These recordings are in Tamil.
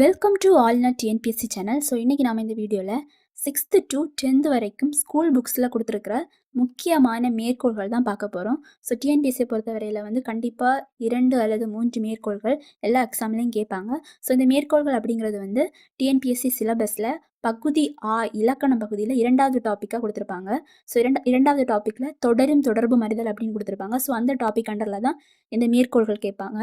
வெல்கம் டு ஆல்நட் டிஎன்பிஎஸ்சி சேனல் ஸோ இன்றைக்கி நாம் இந்த வீடியோவில் சிக்ஸ்த்து டு டென்த்து வரைக்கும் ஸ்கூல் புக்ஸில் கொடுத்துருக்கிற முக்கியமான மேற்கோள்கள் தான் பார்க்க போகிறோம் ஸோ டிஎன்பிஎஸ்சியை பொறுத்தவரையில் வந்து கண்டிப்பாக இரண்டு அல்லது மூன்று மேற்கோள்கள் எல்லா எக்ஸாம்லேயும் கேட்பாங்க. ஸோ இந்த மேற்கோள்கள் அப்படிங்கிறது வந்து டிஎன்பிஎஸ்சி சிலபஸில் பகுதி ஆ இலக்கண பகுதியில் இரண்டாவது டாப்பிக்காக கொடுத்துருப்பாங்க. ஸோ இரண்டா இரண்டாவது டாப்பிக்கில் தொடரும் தொடர்பு மறிதல் அப்படின்னு கொடுத்துருப்பாங்க. ஸோ அந்த டாபிக் அண்டரில் தான் இந்த மேற்கோள்கள் கேட்பாங்க.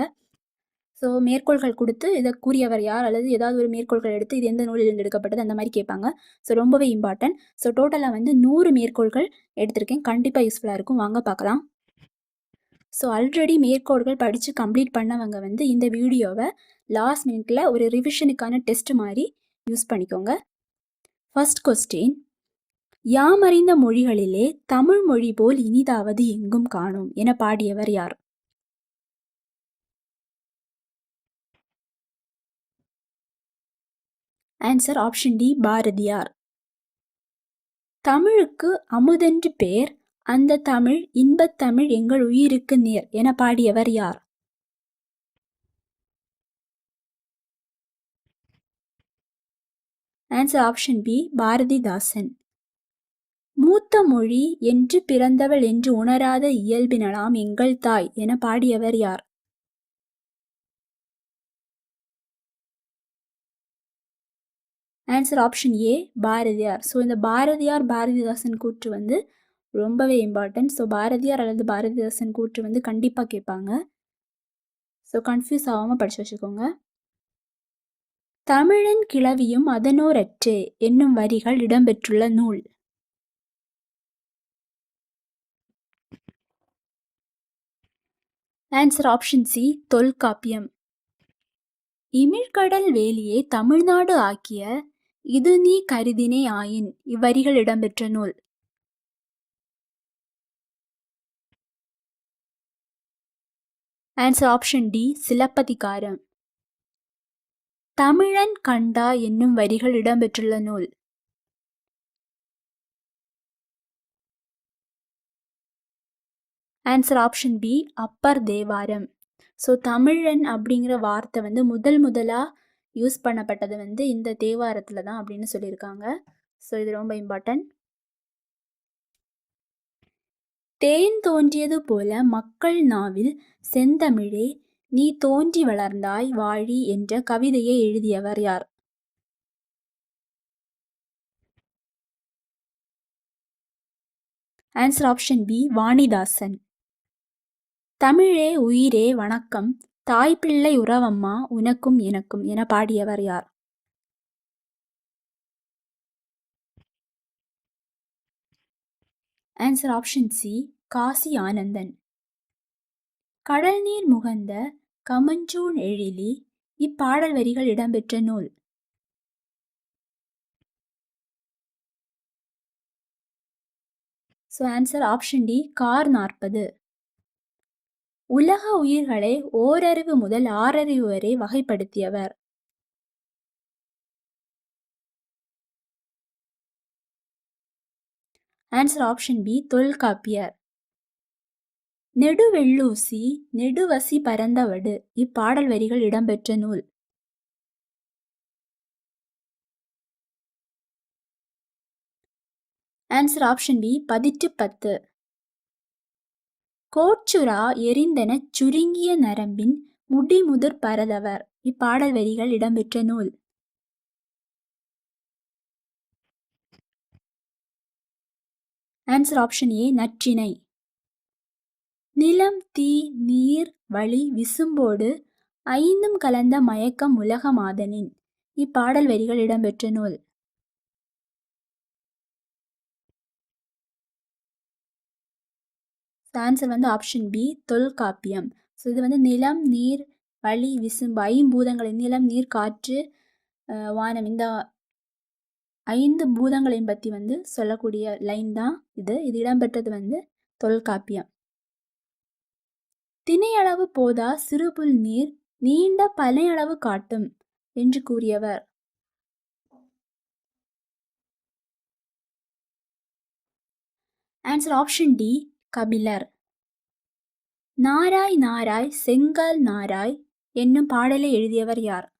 ஸோ மேற்கோள்கள் கொடுத்து இதை கூறியவர் யார்? அல்லது ஏதாவது ஒரு மேற்கோள்கள் எடுத்து இது எந்த நூலிலிருந்து எடுக்கப்பட்டது? அந்த மாதிரி கேட்பாங்க. ஸோ ரொம்பவே இம்பார்ட்டன்ட் ஸோ டோட்டலாக வந்து நூறு மேற்கோள்கள் எடுத்திருக்கேன். கண்டிப்பாக யூஸ்ஃபுல்லாக இருக்கும். வாங்க பார்க்கலாம். ஸோ ஆல்ரெடி மேற்கோள்கள் படித்து கம்ப்ளீட் பண்ணவங்க வந்து இந்த வீடியோவை லாஸ்ட் மினிட்ல ஒரு ரிவிஷனுக்கான டெஸ்ட் மாதிரி யூஸ் பண்ணிக்கோங்க. ஃபர்ஸ்ட் கொஸ்டின் யாமறிந்த மொழிகளிலே தமிழ் மொழி போல் இனிதாவது எங்கும் காணும்? என பாடியவர் யார்? Answer option D Bharathiyar. தமிழுக்கு அமுதென்று பேர் அந்த தமிழ் இன்பத்தமிழ் எங்கள் உயிருக்கு நேர் என பாடியவர் யார்? Answer option B Bharathidasan. மூத்த மொழி என்று பிறந்தவள் என்று உணராத இயல்பினலாம் எங்கள் தாய் என பாடியவர் யார்? Answer option A Bharathiyar. So இந்த பாரதியார் பாரதிதாசன் கூற்று வந்து ரொம்பவே இம்பார்ட்டன்ட் ஸோ பாரதியார் அல்லது பாரதிதாசன் கூற்று வந்து கண்டிப்பாக கேட்பாங்க. ஸோ கன்ஃபியூஸ் ஆகாமல் படித்து வச்சுக்கோங்க. தமிழன் கிளவியும் அதனோரற்றே என்னும் வரிகள் இடம்பெற்றுள்ள நூல். Answer option C Tolkappiyam. இமிழ்கடல் வேலியை தமிழ்நாடு ஆக்கிய இது நீ கருதினே ஆயின் இவ்வரிகள் இடம்பெற்ற நூல். Answer option D Silappathikaram. தமிழன் கண்டா என்னும் வரிகள் இடம்பெற்றுள்ள நூல். Answer option B Appar Thevaram. So தமிழன் அப்படிங்கிற வார்த்தை வந்து முதல் முதலாக யூஸ் பண்ணப்பட்டது வந்து இந்த தேவாரத்தில் தான் அப்படின்னு சொல்லியிருக்காங்க. ஸோ இது ரொம்ப இம்பார்ட்டன்ட் தேன் தோன்றியது போல மக்கள் நாவில் செந்தமிழே நீ தோன்றி வளர்ந்தாய் வாழி என்ற கவிதையை எழுதியவர் யார்? Answer option B Vanidasan. தமிழே உயிரே வணக்கம். தாய்ப்பிள்ளை உறவம்மா உனக்கும் எனக்கும் என பாடியவர் யார்? Answer option C Kasi Anandan. கடல் நீர் முகந்த கமஞ்சூன் எழிலி இப்பாடல் வரிகள் இடம்பெற்ற நூல். So answer option D Kar Narpathu. உலக உயிர்களை ஓரறிவு முதல் ஆறறிவு வரை வகைப்படுத்தியவர். ஆன்சர் ஆப்ஷன் பி தொல்காப்பியர் நெடுவெள்ளூசி நெடுவசி பரந்தவடு இப்பாடல் வரிகள் இடம்பெற்ற நூல். ஆன்சர் ஆப்ஷன் பி பதிட்டு பத்து. கோச்சுரா எரிந்தனச் சுருங்கிய நரம்பின் முடிமுதிர் பரதவர். இப்பாடல் வரிகள் இடம்பெற்ற நூல். ஆன்சர் ஆப்ஷன் ஏ நற்றினை நிலம் தீ நீர் வழி விசும்போடு ஐந்தும் கலந்த மயக்கம் உலகமாதனின் இப்பாடல் வரிகள் இடம்பெற்ற நூல். ஆன்சர் வந்து ஆப்ஷன் பி தொல்காப்பியம். ஸோ இது வந்து நிலம் நீர் வழி விசும்பு ஐம்பூதங்களின் நிலம் நீர் காற்று வானம். இந்த ஐந்து பூதங்களையும் பற்றி வந்து சொல்லக்கூடிய லைன் தான் இது. இது இடம்பெற்றது வந்து தொல்காப்பியம். திணையளவு போதா சிறுபுல் நீர் நீண்ட பனையளவு காட்டும் என்று கூறியவர். Answer option D Kabilar. நாராய் நாராய் செங்கல் நாராய் என்னும் பாடலை எழுதியவர் யார்?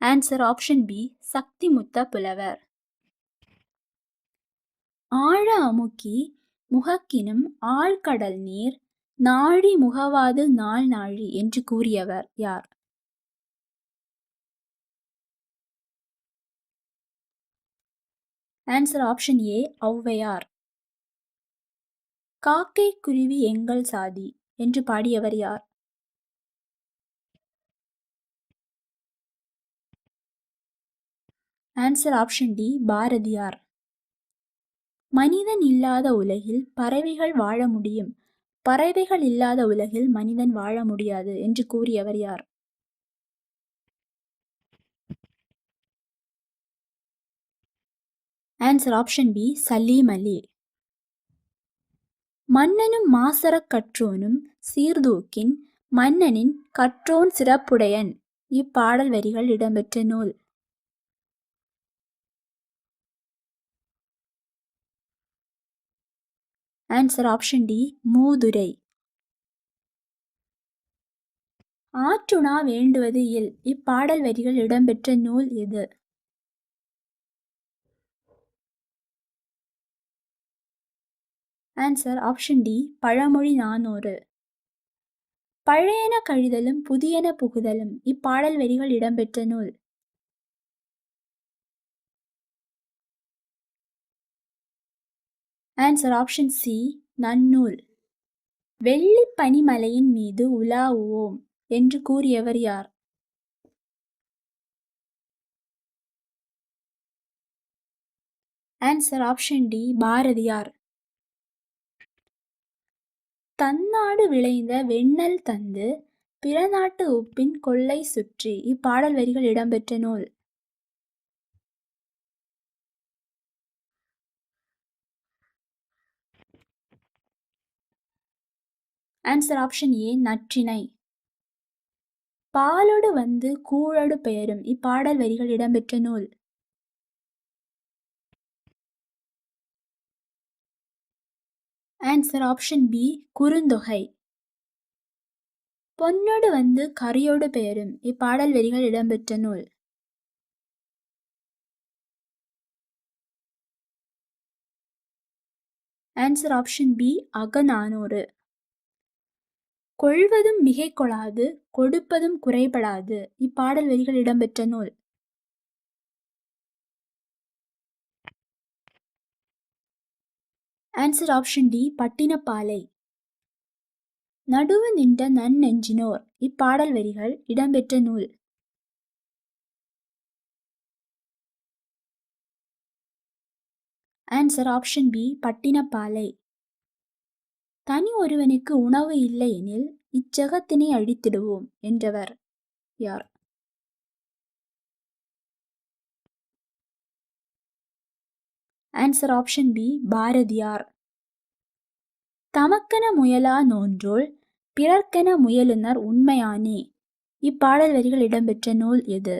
ஆன்சர் ஆப்ஷன் பி சக்தி முத்த புலவர். ஆழ அமுக்கி முகக்கினும் ஆழ்கடல் நீர் நாழி முகவாது நாள் நாழி என்று கூறியவர் யார்? Answer option A Avvaiyar. காக்கை குருவி எங்கள் சாதி என்று பாடியவர் யார்? Answer option D Bharathiyar. மனிதன் இல்லாத உலகில் பறவைகள் வாழ முடியும். பறவைகள் இல்லாத உலகில் மனிதன் வாழ முடியாது என்று கூறியவர் யார்? Answer option B Salim Ali மன்னனும் மாசரக் கற்றோனும் சீர்தூக்கின் மன்னனின் கற்றோன் சிறப்புடையன். இப்பாடல் வரிகள் இடம்பெற்ற நூல். ஆன்சர் ஆப்ஷன் டி மூதுரை ஆற்றுணா வேண்டுவது இல் இப்பாடல் வரிகள் இடம்பெற்ற நூல் எது? ஆன்சர் ஆப்ஷன் டி பழமொழி நானூறு. பழையன கழிதலும் புதியன புகுதலும் இப்பாடல் வரிகள் இடம்பெற்ற நூல். Answer option C Nannool. வெள்ளி பனிமலையின் மீது உலாவுவோம் என்று கூறியவர் யார்? Answer option D Bharathiyar. தன்னாடு விளைந்த வெண்ணல் தந்து பிறநாட்டு உப்பின் கொள்ளை சுற்றி இப்பாடல் வரிகள் இடம்பெற்ற நூல். ஆன்சர் ஆப்ஷன் ஏ நற்றினை பாலோடு வந்து கூழடு பெயரும் இப்பாடல் வரிகள் இடம்பெற்ற நூல். Answer option B Kurunthogai. பொன்னோடு வந்து கரியோடு பெயரும். இப்பாடல் வரிகள் இடம்பெற்ற நூல். Answer option B Agananuru. கொள்வதும் மிகை கொள்ளாது கொடுப்பதும் குறைபடாது. இப்பாடல் வரிகள் இடம்பெற்ற நூல். Answer option D Pattinappalai. நடுவு நின்ற நன்னெஞ்சினோர். இப்பாடல் வரிகள் இடம்பெற்ற நூல். Answer option B Pattinappalai. தனி ஒருவனுக்கு உணவு இல்லை எனில் இச்சகத்தினை அழித்திடுவோம் என்றவர். யார்? Answer option B Bharathiyar. தமக்கென முயலா நோன்றோள் பிறர்க்கென முயலுனர் உண்மையானே. இப்பாடல் வரிகள் இடம்பெற்ற நூல் எது?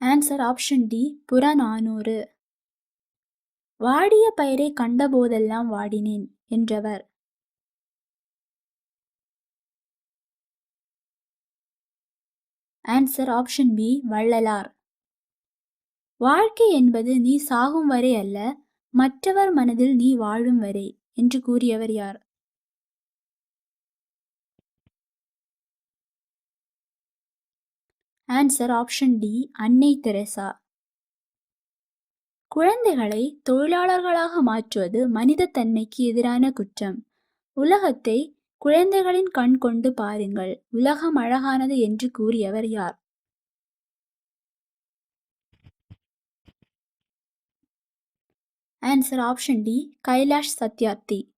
Answer option D Purananuru. வாடிய பயிரை கண்டபோதெல்லாம் வாடினேன் என்றவர். Answer option B Vallalar. வாழ்க்கை என்பது நீ சாகும் வரை அல்ல மற்றவர் மனதில் நீ வாழும் வரை என்று கூறியவர் யார்? ஆன்சர் ஆப்ஷன் டி அன்னை தெரசா. குழந்தைகளை தொழிலாளர்களாக மாற்றுவது மனித தன்மைக்கு எதிரான குற்றம். உலகத்தை குழந்தைகளின் கண் கொண்டு பாருங்கள். உலகம் அழகானது என்று கூறியவர் யார்? Answer option D Kailash Satyarthi.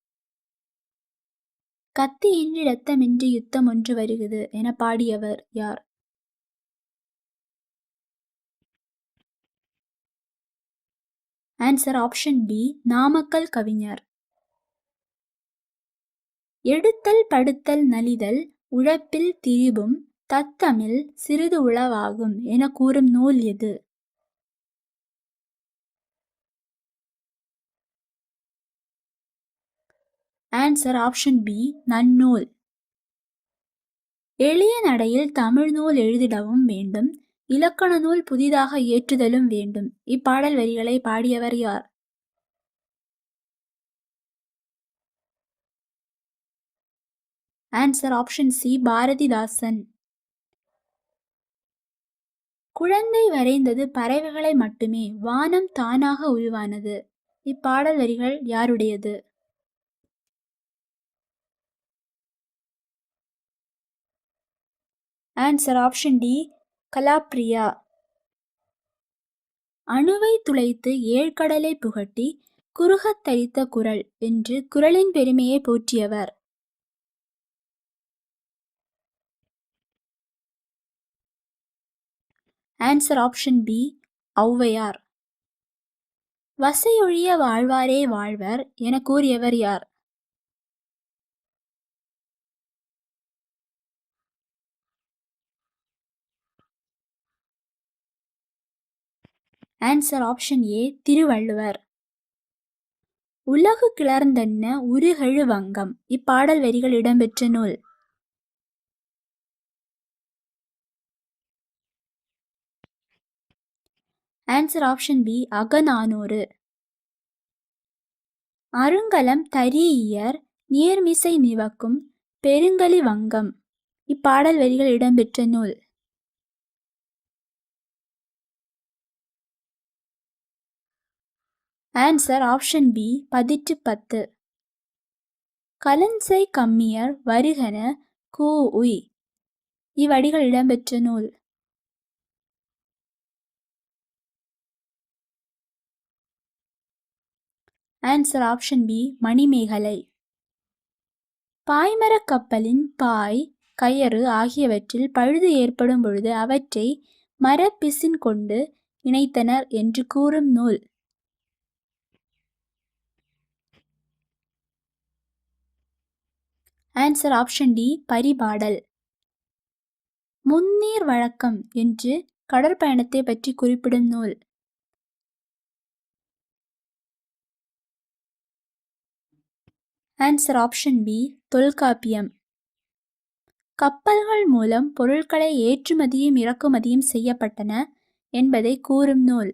கத்தியின்றி இரத்தமின்றி யுத்தம் ஒன்று வருகிறது என பாடியவர் யார்? ஆன்சர் ஆப்ஷன் பி நாமக்கல் கவிஞர். எடுத்தல் படுத்தல் நலிதல் உழப்பில் திரிபும் தத்தமிழ் சிறிது உளவாகும் என கூறும் நூல் எது? Answer option B Nannool. எளிய நடையில் தமிழ் நூல் எழுதிடவும் வேண்டும். இலக்கண நூல் புதிதாக ஏற்றுதலும் வேண்டும். இப்பாடல் வரிகளை பாடியவர் யார்? Answer option C Bharathidasan. குழந்தை வரைந்தது பறவைகளை மட்டுமே வானம் தானாக உருவானது. இப்பாடல் வரிகள் யாருடையது? Answer option D Kalapriya. அணுவை துளைத்து ஏழ்கடலை புகட்டி குறுகத் தரித்த குரல் என்று குரலின் பெருமையை போற்றியவர். Answer option B Avvaiyar. வசையொழிய வாழ்வாரே வாழ்வர் என கூறியவர் யார்? ஆன்சர் ஆப்ஷன் ஏ திருவள்ளுவர் உலகு கிளர்ந்தென்ன உருகெழு வங்கம் இப்பாடல் வரிகள் இடம்பெற்ற நூல். Answer option B Agananuru. அருங்கலம் தரியர் நேர்மிசை நிவக்கும் பெருங்கலி வங்கம். இப்பாடல் வரிகள் இடம்பெற்ற நூல். ஆன்சர் ஆப்ஷன் பி பதிற்று பத்து. கலன்சை கம்மியர் வருகன கூ உய் இவ்வடிகள் இடம்பெற்ற நூல். Answer option B Manimegalai. பாய்மரக் கப்பலின் பாய் கயறு ஆகியவற்றில் பழுது ஏற்படும் பொழுது அவற்றை மரப்பிசின் கொண்டு இணைத்தனர் என்று கூறும் நூல். Answer option D Paripadal. முன்னீர் வழக்கம் என்று கடற்பயணத்தை பற்றி குறிப்பிடும் நூல். Answer option B Tolkappiyam. கப்பல்கள் மூலம் பொருட்களை ஏற்றுமதியும் இறக்குமதியும் செய்யப்பட்டன என்பதை கூறும் நூல்.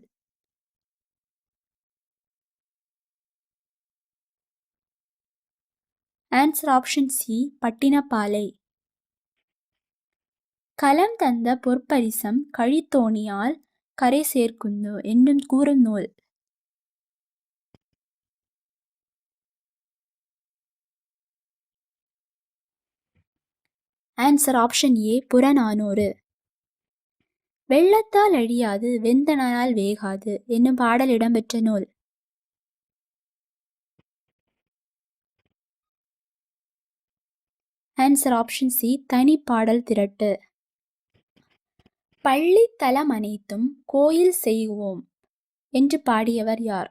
Answer option C Pattinappalai. களம் தந்த பொற்பரிசம் கழித்தோணியால் கரை சேர்க்குந்தோ என்னும் கூறும் நூல். Answer option A Purananuru. வெள்ளத்தால் அழியாது வெந்தனால் வேகாது என்னும் பாடல் இடம்பெற்ற நூல். ஆன்சர் ஆப்ஷன் சி தனி பாடல் திரட்டு. பள்ளி தலம் அனைத்தும் கோயில் செய்வோம் என்று பாடியவர் யார்?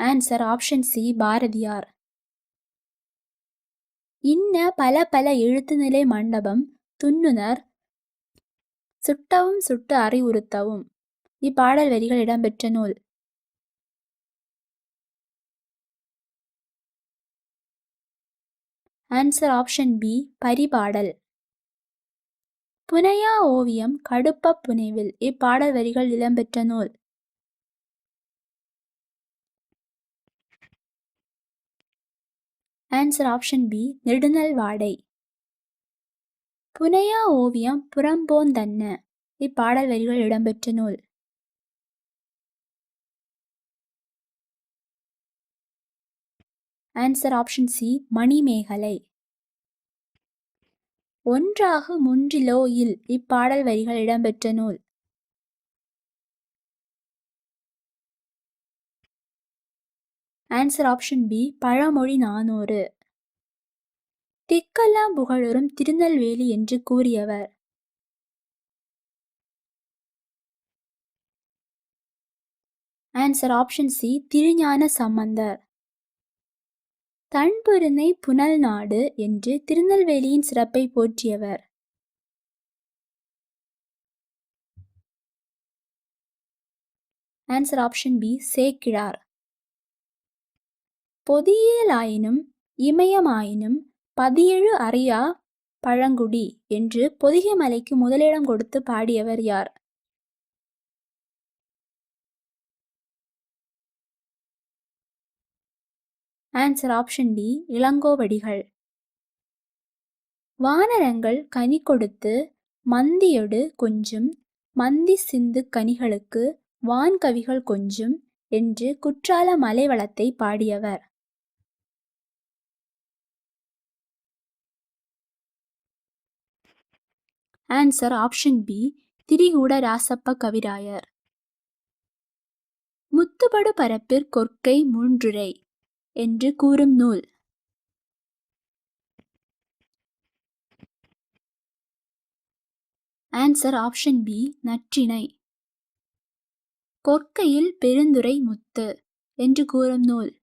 Answer option C Bharathiyar. இன்ன பல பல எழுத்துநிலை மண்டபம் துண்ணுனர் சுட்டவும் சுட்டு அறிவுறுத்தவும். இப்பாடல் வரிகள் இடம்பெற்ற நூல். Answer option B Paripadal. புனையா ஓவியம் கடுப்ப புனைவில். இப்பாடல் வரிகள் இடம்பெற்ற நூல். ஆன்சர் ஆப்ஷன் பி நெடுநல் வாடை. புனையா ஓவியம் புறம்போந்தன்ன இப்பாடல் வரிகள் இடம்பெற்ற நூல். Answer option C Manimekalai. ஒன்றாக முன்றிலோ இல் இப்பாடல் வரிகள் இடம்பெற்ற நூல். ஆன்சர் ஆப்ஷன் பி பழமொழி நானூறு. திக்கெல்லாம் புகழரும் திருநெல்வேலி என்று கூறியவர். Answer option C Thirugnana Sambandar. தன்பொருந்தை புனல் நாடு என்று திருநெல்வேலியின் சிறப்பை போற்றியவர். Answer option B Sekkizhar. பொதியியலாயினும் இமயமாயினும் பதியேழு அறியா பழங்குடி என்று பொதிகை மலைக்கு முதலிடம் கொடுத்து பாடியவர் யார்? Answer option D Ilango Adigal. வானரங்கள் கனி கொடுத்து மந்தியொடு கொஞ்சும் மந்தி சிந்து கனிகளுக்கு வான்கவிகள் கொஞ்சும் என்று குற்றால மலைவளத்தை பாடியவர். Answer option B Thirikooda Rasappa Kavirayar. முத்துபடு பரப்பிற் கொற்கை மூன்றுரை என்று கூறும் நூல். Answer option B Natrinai. கொற்கையில் பெருந்துரை முத்து என்று கூறும் நூல்.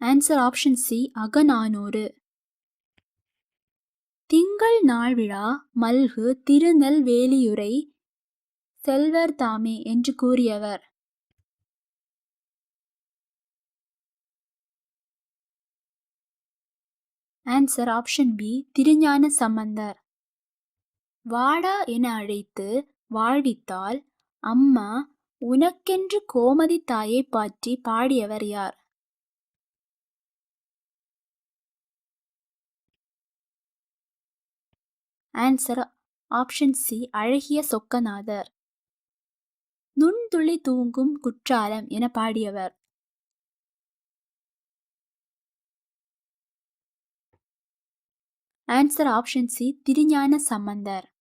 Answer option C Agananuru. திங்கள் நாள் விழா மல்கு திருநெல்வேலியுரை செல்வர் தாமே என்று கூறியவர். Answer option B Thirugnana Sambandar. வாடா என அழைத்து வாழ்வித்தால் அம்மா உனக்கென்று கோமதி தாயை பாற்றி பாடியவர் யார்? ஆன்சர் ஆப்ஷன் சி அழகிய சொக்கநாதர். நுண்துளி தூங்கும் குற்றாலம் என பாடியவர். Answer option C Thirugnana Sambandar.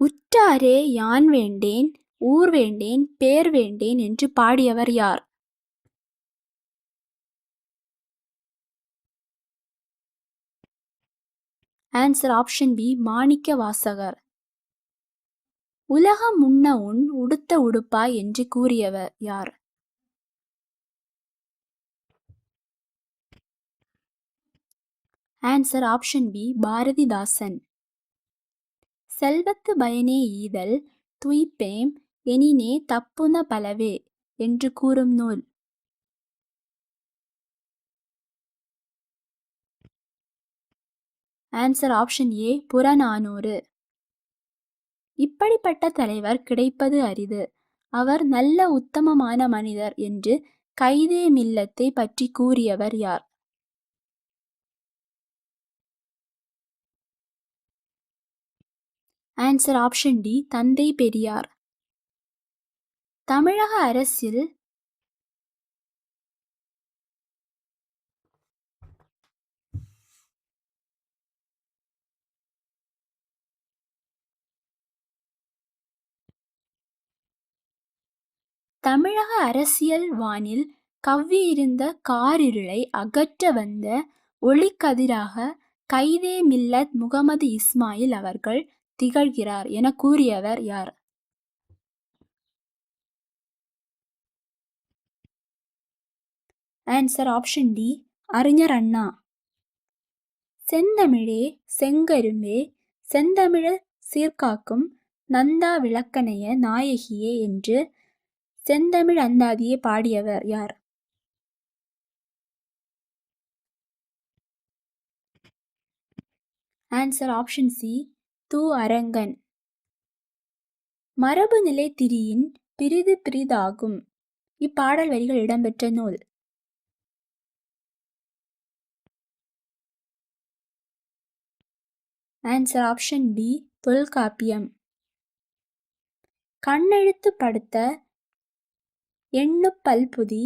உற்றாரே யான் வேண்டேன்? ஊர் வேண்டேன்? பேர் வேண்டேன்? என்று பாடியவர் யார்? Answer option B Manikka Vasagar. உலகம் முன்ன உன் உடுத்த உடுப்பாய் என்று கூறியவர் யார்? Answer option B Bharathidasan. செல்வத்து பயனே ஈதல் துய்ப்பேம் எனினே தப்புன பலவே என்று கூறும் நூல். ஆன்சர் ஆப்ஷன் ஏ புறநானூறு இப்படிப்பட்ட தலைவர் கிடைப்பது அரிது. அவர் நல்ல உத்தமமான மனிதர் என்று கைதே மில்லத்தை பற்றி கூறியவர் யார்? ஆன்சர் ஆப்ஷன் டி தந்தை பெரியார். தமிழக அரசில் தமிழக அரசியல் வானில் கவ்வியிருந்த காரிருளை அகற்ற வந்த ஒளிக்கதிராக கைதே மில்லத் முகமது இஸ்மாயில் அவர்கள் திகழ்கிறார் என கூறியவர் யார்? ஆன்சர் ஆப்ஷன் டி அறிஞர் அண்ணா. செந்தமிழே செங்கரும்பே செந்தமிழ சீர்காக்கும் நந்தா விளக்கணைய நாயகியே என்று செந்தமிழ் அந்தாதியை பாடியவர் யார்? ஆன்சர் ஆப்ஷன் சி து அரங்கன். மரபு நிலை திரியின் பிரிது பிரிதாகும். இப்பாடல் வரிகள் இடம்பெற்ற நூல். Answer option B Tholkappiyam. கண்ணெழுத்து படுத்த எண்ணு பல்புதி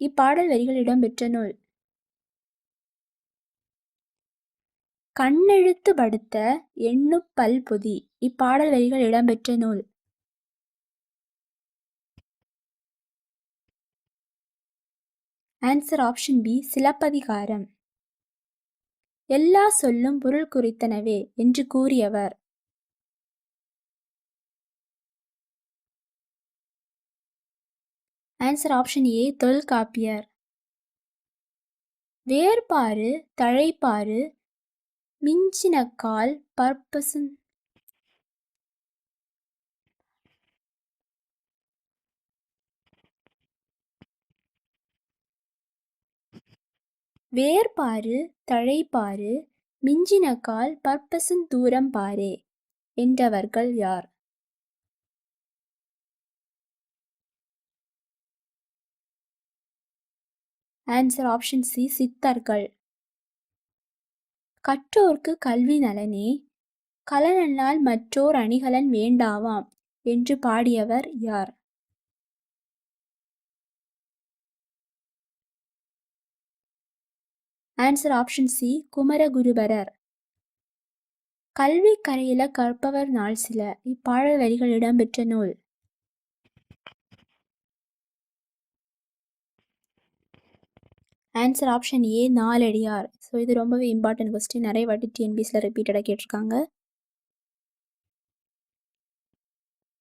இப்பாடல் வரிகள் இடம்பெற்ற நூல். கண்ணெழுத்து படுத்த எண்ணு பல்புதி இப்பாடல் வரிகள் இடம்பெற்ற நூல். Answer option B Silappathikaram. எல்லா சொல்லும் பொருள் குறித்தனவே என்று கூறியவர். ஆன்சர் ஆப்ஷன் ஏ தொல்காப்பியர் வேர்பாறு தழைப்பாறு மிஞ்சினக்கால் பர்பசன் வேர்பாறு தழைப்பாறு மிஞ்சினக்கால் பர்பசன் தூரம் பாரே என்றவர்கள் யார்? ஆன்சர் ஆப்ஷன் சி சித்தர்கள். கற்றோர்க்கு கல்வி நலனே கலனல்லால் மற்றோர் அணிகலன் வேண்டாவாம் என்று பாடியவர் யார்? Answer option C Kumaraguruparar. கல்வி கரையில கற்பவர் நாள் சில இப்பாடல் வரிகள் இடம்பெற்ற நூல். Answer option A Naladiyar so இது ரொம்பவே இம்பார்ட்டன்ட் கொஸ்டின் நிறைய வாட்டி டிஎன்பிஎஸில் ரிப்பீட்டடாக கேட்டிருக்காங்க.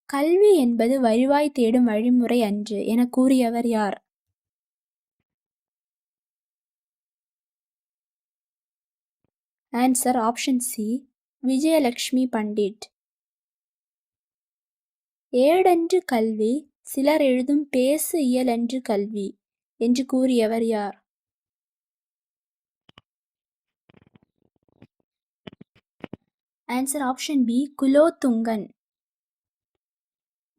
கல்வி என்பது வருவாய் தேடும் வழிமுறை அன்று என கூறியவர் யார்? Answer option C Vijayalakshmi Pandit. ஏடென்று கல்வி சிலர் எழுதும் பேசு இயலன்று கல்வி என்று கூறியவர் யார்? Answer option B Kulothungan.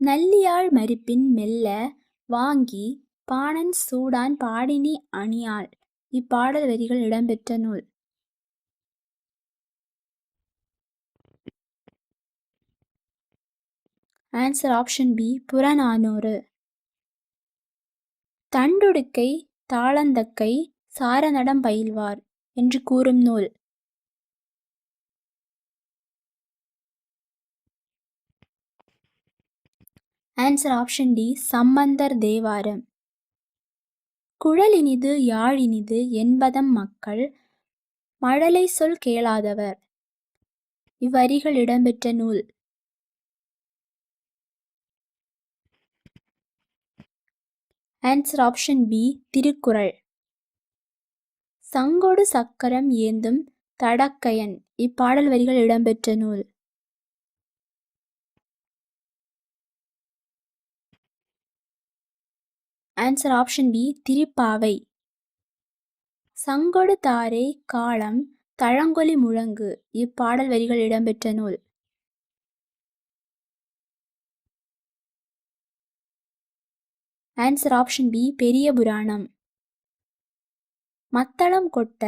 நல்லியாழ் மருப்பின் மெல்ல வாங்கி பாணன் சூடான் பாடினி அணியாள். இப்பாடல் வரிகள் இடம்பெற்ற நூல். Answer option B Purananuru. தண்டுடுக்கை தாளந்தக்கை சாரநடம் பயில்வார் என்று கூறும் நூல். Answer option D Sambandar Thevaram. குழலினிது யாழினிது என்பதம் மக்கள் மழலை சொல் கேளாதவர். இவ்வரிகள் இடம்பெற்ற நூல். Answer option B Thirukkural. சங்கொடு சக்கரம் ஏந்தும் தடக்கையன். இப்பாடல் வரிகள் இடம்பெற்ற நூல். Answer option B Thiruppavai. சங்கொடு தாரை காலம் தழங்கொலி முழங்கு இப்பாடல் வரிகள் இடம்பெற்ற நூல். ஆன்சர் ஆப்ஷன் பி பெரிய புராணம். மத்தளம் கொட்ட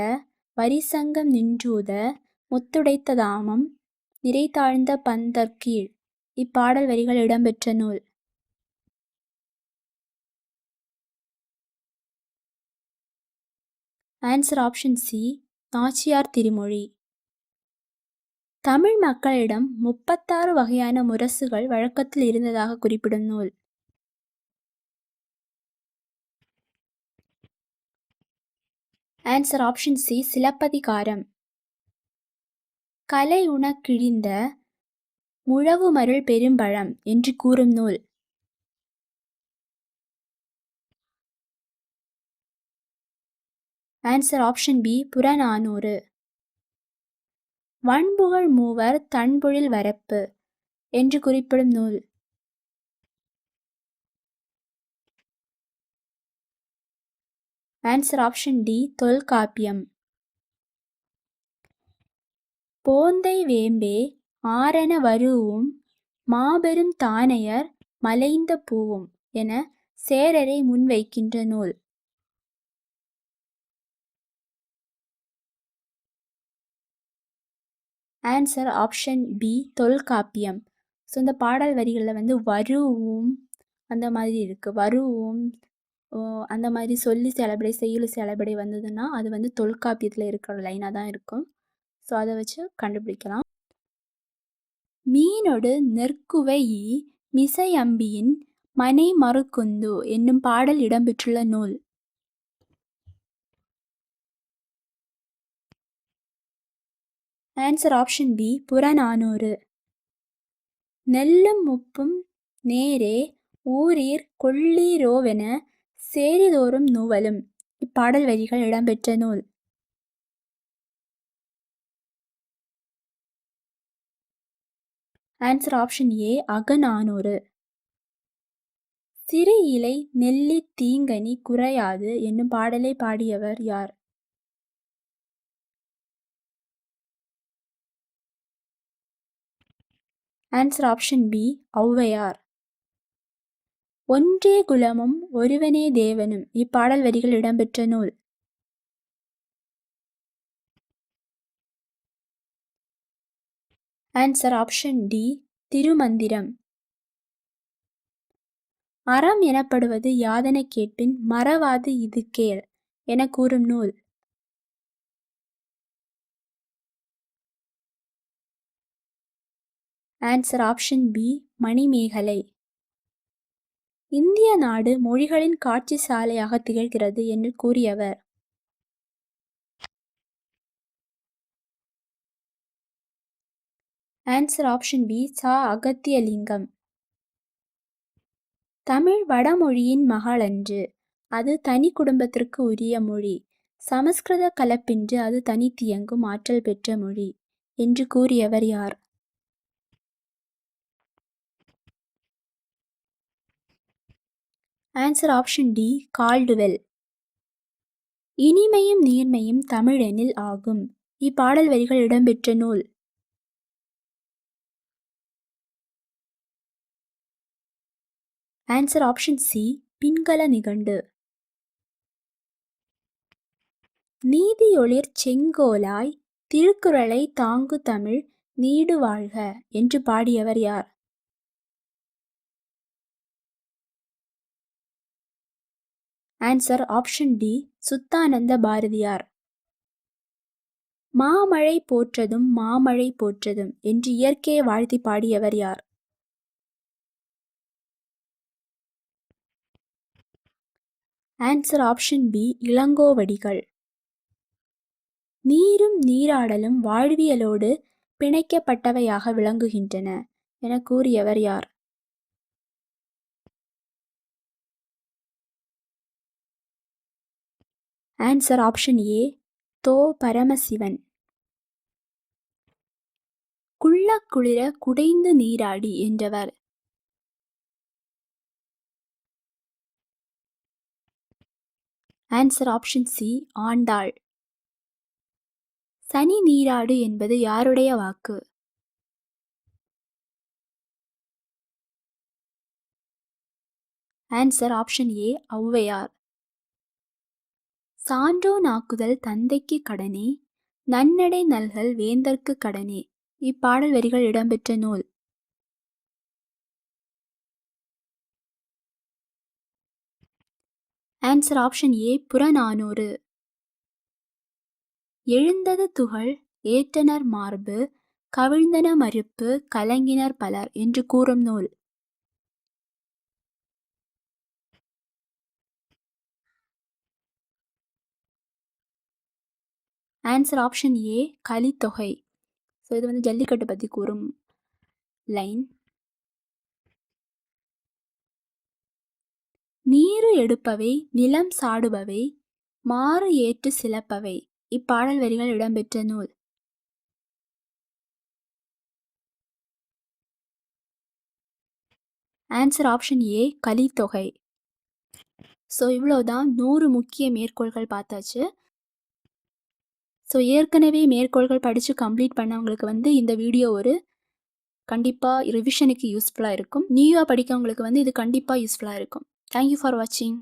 வரிசங்கம் நின்றூத முத்துடைத்த தாமம் நிறைதாழ்ந்த பந்தர்கீழ் இப்பாடல் வரிகள் இடம்பெற்ற நூல். Answer option C Nachiyar Thirumozhi. Tamil மக்களிடம் முப்பத்தாறு வகையான முரசுகள் வழக்கத்தில் இருந்ததாக குறிப்பிடும் நூல். Answer option C Silappathikaram. கலை உணக்கிழிந்த முழவுமருள் பெரும்பழம் என்று கூறும் நூல். Answer option B Purananuru. வன்புகழ் மூவர் தன்பொழில் வரப்பு என்று குறிப்பிடும் நூல். Answer option D Tholkappiyam. போந்தை வேம்பே ஆரண வரூவும் மாபெரும் தானையர் மலைந்த பூவும் என சேரரை முன்வைக்கின்ற நூல். Answer option B Tholkappiyam. So இந்த பாடல் வரிகளில் வந்து வருவும் அந்த மாதிரி இருக்குது வருவும் அந்த மாதிரி சொல்லி செலபடி செய்யுள் செலபடி வந்ததுன்னா அது வந்து தொல்காப்பியத்தில் இருக்கிற லைனாக தான் இருக்கும். ஸோ அதை வச்சு கண்டுபிடிக்கலாம். மீனோடு நெற்குவை மிசை அம்பியின் மனை மறுக்குந்து என்னும் பாடல் இடம்பெற்றுள்ள நூல். Answer option B Purananuru. நெல்லும் முப்பும் நேரே ஊரீர் கொள்ளீரோவென சேரிதோறும் நுவலும். இப்பாடல் வரிகள் இடம்பெற்ற நூல். Answer option A Agananuru. சிறு இலை நெல்லி தீங்கனி குறையாது என்னும் பாடலை பாடியவர் யார்? Answer option B Avvaiyar. ஒன்றே குலமும் ஒருவனே தேவனும் இப்பாடல் வரிகள் இடம்பெற்ற நூல். Answer option D Thirumanthiram. அறம் எனப்படுவது யாதன கேட்பின் மறவாது இது கேள் என கூறும் நூல். Answer option B Manimekalai. இந்திய நாடு மொழிகளின் காட்சி சாலையாக திகழ்கிறது என்று கூறியவர். ஆன்சர் ஆப்ஷன் பி சா அகத்தியலிங்கம். தமிழ் வடமொழியின் மகளன்று. அது தனி குடும்பத்திற்கு உரிய மொழி. சமஸ்கிருத கலப்பின்றி அது தனித்தியங்கும் ஆற்றல் பெற்ற மொழி என்று கூறியவர் யார்? ஆன்சர் ஆப்ஷன் டி கால்டுவெல் இனிமையும் நீர்மையும் தமிழெனில் ஆகும். இப்பாடல் வரிகள் இடம்பெற்ற நூல். Answer option C Pingala Nigandu. நீதியொளிர் செங்கோலாய் திருக்குறளை தாங்கு தமிழ் நீடு வாழ்க என்று பாடியவர் யார்? Answer option D Suddhananda Bharathiyar மாமழை போற்றதும் மாமழை போற்றதும் என்று இயற்கையை வாழ்த்தி பாடியவர் யார்? Answer option B Ilango Adigal. நீரும் நீராடலும் வாழ்வியலோடு பிணைக்கப்பட்டவையாக விளங்குகின்றன என கூறியவர் யார்? ஆன்சர் ஆப்ஷன் ஏ தோ பரமசிவன். குள்ள குளிர குடைந்து நீராடி என்றவர். Answer option C Andal. சனி நீராடு என்பது யாருடைய வாக்கு? Answer option A Avvaiyar. சான்றோ நாக்குதல் தந்தைக்கு கடனே நன்னடை நல்கல் வேந்தற்கு கடனே இப்பாடல் வரிகள் இடம்பெற்ற நூல். Answer option A Purananuru. எழுந்தது துகள் ஏற்றனர் மார்பு கவிழ்ந்தன மறுப்பு கலங்கினர் பலர் என்று கூறும் நூல். Answer option A Kalithogai. So இது வந்து ஜல்லிக்கட்டு பற்றி கூறும் லைன் நீரு எடுப்பவை நிலம் சாடுபவை மாறு ஏற்று சிலப்பவை. இப்பாடல் வரிகள் இடம்பெற்ற நூல். Answer option A Kalithogai. So இவ்வளோதான் நூறு முக்கிய மேற்கோள்கள் பார்த்தாச்சு. ஸோ ஏற்கனவே மேற்கோள்கள் படித்து கம்ப்ளீட் பண்ணவங்களுக்கு வந்து இந்த வீடியோ ஒரு கண்டிப்பாக ரிவிஷனுக்கு யூஸ்ஃபுல்லாக இருக்கும். நியூவாக படிக்கவங்களுக்கு வந்து இது கண்டிப்பாக யூஸ்ஃபுல்லாக இருக்கும். தேங்க்யூ ஃபார் வாட்சிங்